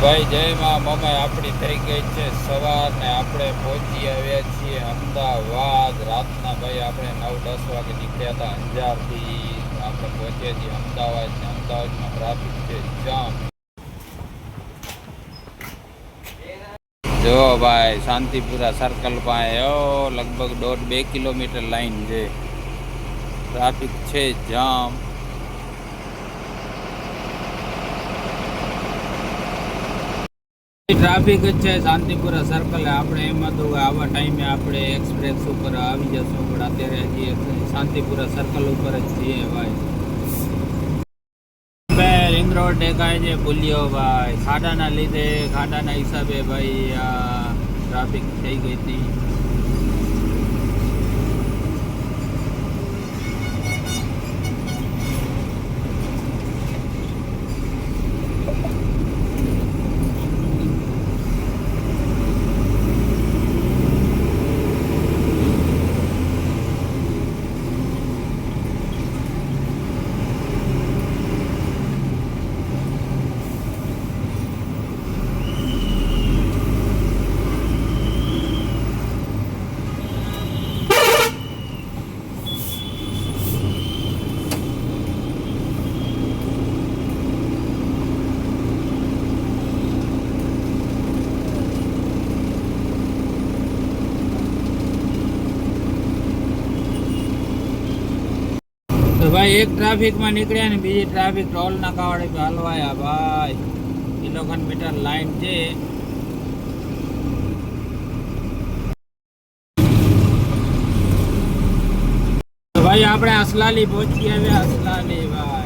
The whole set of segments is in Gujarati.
ભાઈ જય માં મમાઈ આપણી થઈ ગઈ છે સવાર ને આપણે પહોંચી આવ્યા છીએ અમદાવાદ. રાતના ભાઈ આપણે નવ દસ વાગે નીકળ્યા હતા અંજારથી. આપણે પહોંચ્યા છીએ અમદાવાદ ને અમદાવાદમાં ટ્રાફિક છે જામ. જો ભાઈ, શાંતિપુરા સર્કલ પાસે. લગભગ દોઢ બે કિલોમીટર લાઈન છે. ટ્રાફિક છે જામ. ટ્રાફિક જ છે શાંતિપુરા સર્કલ આપણે એમાં તો આવા ટાઈમે આપણે એક્સપ્રેસ ઉપર આવી જશું, પણ અત્યારે હજી શાંતિપુરા સર્કલ ઉપર જ છીએ ભાઈ. બે રિંગ રોડ દેખાય છે ભૂલ્યો ભાઈ. ખાડાના લીધે, ખાડાના હિસાબે ભાઈ આ ટ્રાફિક થઈ ગઈ હતી. ભાઈ, એક ટ્રાફિકમાં નીકળ્યા ને બીજી ટ્રાફિક ટોલ નાકા વાળી હાલવાયા ભાઈ. કિલોખન મીટર લાઈન છે. ભાઈ, આપણે અસલાલી પહોંચી આવ્યા અસલાલી ભાઈ.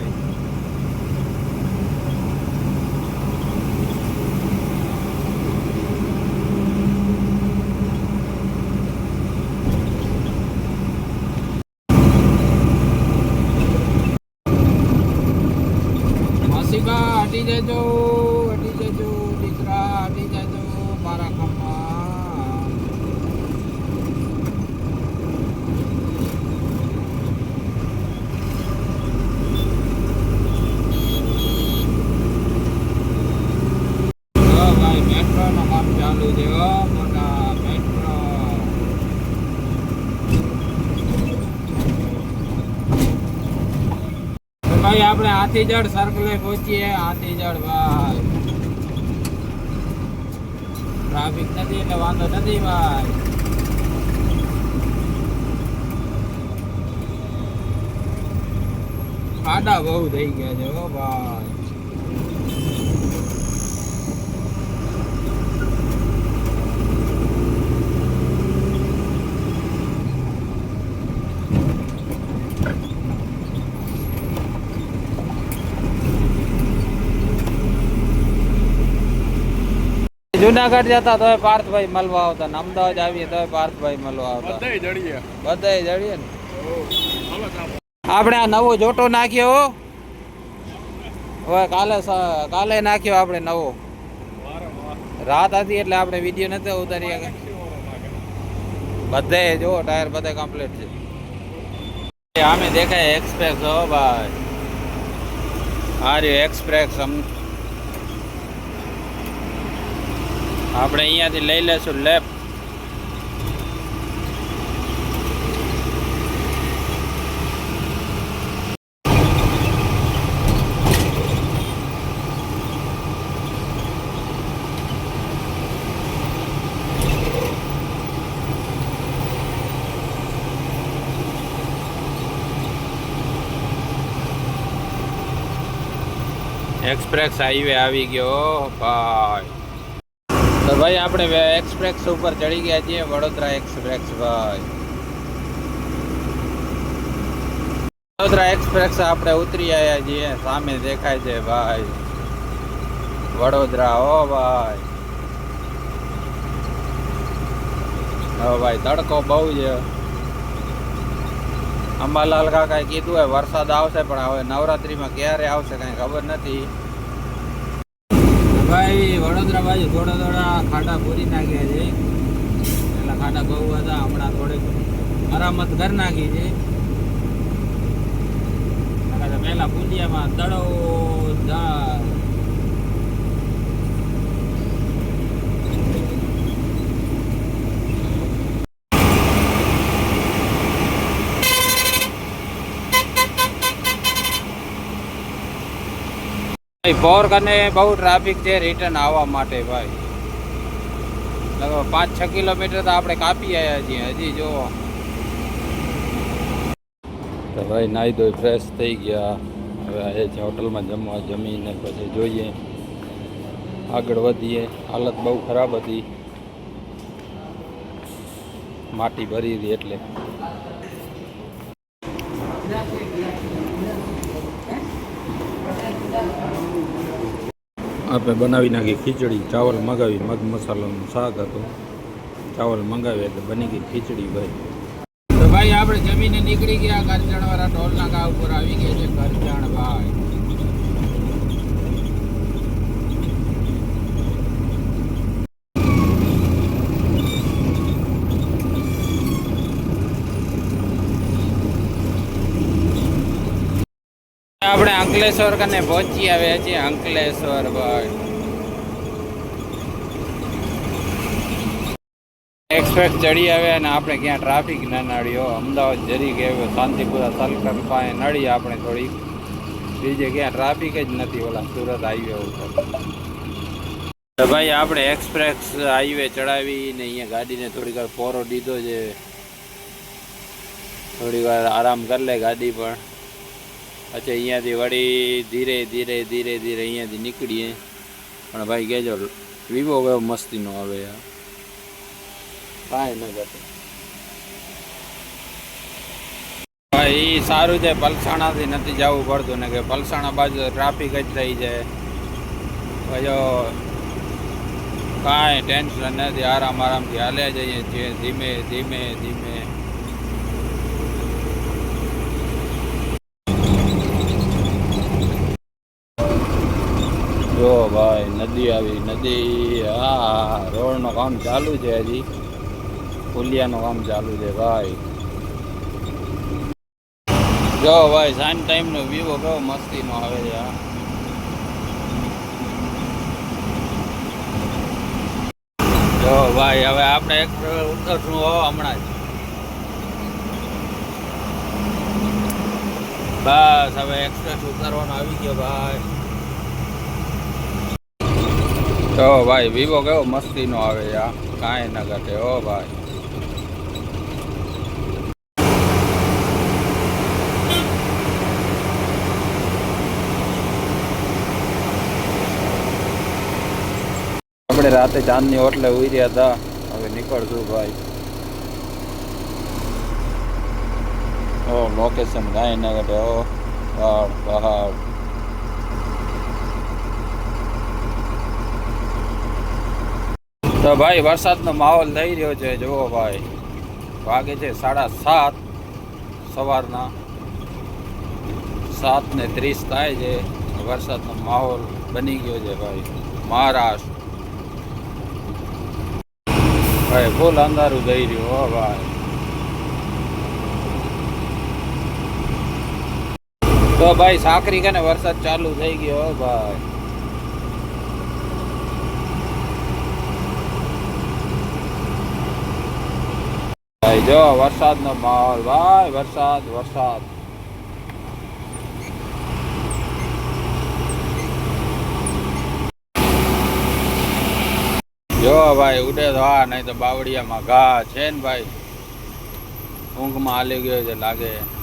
Alfredo. ભાઈ, આપણે હાથી હાથીજડ સર્કલે પહોંચીએ. હાથી હાથીજડ ભાઈ. ટ્રાફિક નથી એટલે વાંધો નથી, ભાઈ. ખાડા બહુ થઈ ગયા છે હો, ભાઈ. જુનાગઢ જતા તોય પાર્થભાઈ મળવા આવતા ને અમદાવાદ આવીએ તોય પાર્થભાઈ મળવા આવતા. બધાય જડીએ. બધાય જડીએ ને. આપણે આ નવો જોટો નાખ્યો હવે કાલે કાલે નાખ્યો આપણે નવો. રાત હતી એટલે આપણે વીડિયો નથી ઉતારી બધે જો ટાયર બધે કમ્પ્લીટ છે. આમે દેખાય એક્સપ્રેસ હો ભાઈ. આ રહ્યો એક્સપ્રેસ આપણે અહીંયાથી લઈ લેશું લેફ્ટ એક્સપ્રેસ હાઈવે આવી ગયો ભાઈ તો ભાઈ, આપણે એક્સપ્રેસ ઉપર ચડી ગયા છીએ, વડોદરા એક્સપ્રેસ ભાઈ. વડોદરા એક્સપ્રેસ આપણે ઉતરી આવ્યા છીએ, સામે દેખાય છે, ભાઈ. વડોદરા ઓ ભાઈ. હો, ભાઈ, તડકો બહુ છે. અંબાલાલ કાકાએ કીધું હોય, વરસાદ આવશે, પણ હવે નવરાત્રીમાં ક્યારે આવશે કઈ ખબર નથી. ભાઈ વડોદરા બાજુ થોડા થોડા ખાડા પૂરી નાખ્યા છે. પેલા ખાડા બહુ હતા, હમણાં થોડીક મરામત કરી નાખી છે. પેલા પુલિયામાં દડો બોર કને બહુ ટ્રાફિક છે રિટર્ન આવવા માટે ભાઈ. લગભગ પાંચ, છ કિલોમીટર તો આપણે કાપી આવ્યા છીએ, હજી જો તો ભાઈ નાહી ધોઈ ફ્રેશ થઈ ગયા. હવે આ છે હોટલમાં જમવા જમીને પછી જોઈએ. આગળ વધીએ. હાલત બહુ ખરાબ હતી. માટી ભરી હતી એટલે. આપણે બનાવી નાખી ખીચડી, ચાવલ મંગાવી, મગ મસાલાનું શાક હતું. ચાવલ મંગાવી એટલે બની ગઈ ખીચડી ભાઈ. ભાઈ, આપણે જમીને નીકળી ગયા. કરજણ ટોલના ટોલ ઉપર આવી ગયા છે. કરજણ ભાઈ આપણે અંકલેશ્વર કને પહોંચી આવ્યા છીએ, અંકલેશ્વર ભાઈ. એક્સપ્રેસ ચડી આવ્યા અને આપણે ક્યાં ટ્રાફિક ના નડ્યો અમદાવાદ જરી ગયો શાંતિપુરા સલકર પાસે નડી આપણે થોડી. બીજે ક્યાં ટ્રાફિક જ નથી, ઓલા સુરત હાઈવે ઉપર. ભાઈ, આપણે એક્સપ્રેસ હાઈવે ચડાવી ને અહીંયા ગાડીને થોડીક વાર પોરો દીધો છે. થોડી વાર આરામ કરી લે ગાડી પણ. પછી અહીંયાથી વળી ધીરે ધીરે ધીરે ધીરે અહીંયાથી નીકળીએ. પણ ભાઈ કહેજો, વિવો કયો મસ્તીનો આવે કાંઈ ભાઈ સારું છે, પલસાણાથી નથી જવું પડતું ને કે પલસાણા બાજુ ટ્રાફિક જ થઈ જાય. પછી કાંઈ ટેન્શન નથી, આરામ, આરામથી હાલ્યા જઈએ. છીએ ધીમે ધીમે ધીમે જો ભાઈ નદી આવી. નદી, હા, રોડનું કામ ચાલુ છે હજી. પુલિયાનું કામ ચાલુ છે, ભાઈ. જો ભાઈ, સાંજ ટાઈમનો વ્યૂ કેવો મસ્તીનો આવે છે, હા. જો ભાઈ, હવે આપણે એક ઉતરશું, હો, હમણાં જ. બસ, હવે એક્સપ્રેસ ઉતારવાનો આવી ગયો, ભાઈ. જો ભાઈ વિવો કેવો મસ્તીનો આવે યાર કાંઈ ન ઘટે, ઓ ભાઈ. આપણે રાતે ચાંદની હોટલે ઉઈ રહ્યા હતા હવે નીકળશું ભાઈ. ઓ લોકેશન કાંઈ ન ઘટે, ઓ. પહાડ પહાડ. તો ભાઈ, વરસાદનો માહોલ થઈ રહ્યો છે. જુઓ ભાઈ, વાગે છે સાડા સાત સવારના. સાત ને ત્રીસ થાય છે. વરસાદનો માહોલ બની ગયો છે ભાઈ, મહારાષ્ટ્ર. ભાઈ, ફૂલ અંધારું થઈ રહ્યું, હો ભાઈ. તો ભાઈ, સાકરી કને વરસાદ ચાલુ થઈ ગયો ભાઈ. જો, વરસાદનો માહોલ. ભાઈ, વરસાદ વરસાદ. જો, ભાઈ, ઉડે તો હા, નહીં તો બાવળિયામાં ઘા છે ને, ભાઈ. ઊંઘમાં હાલી ગયો છે, લાગે.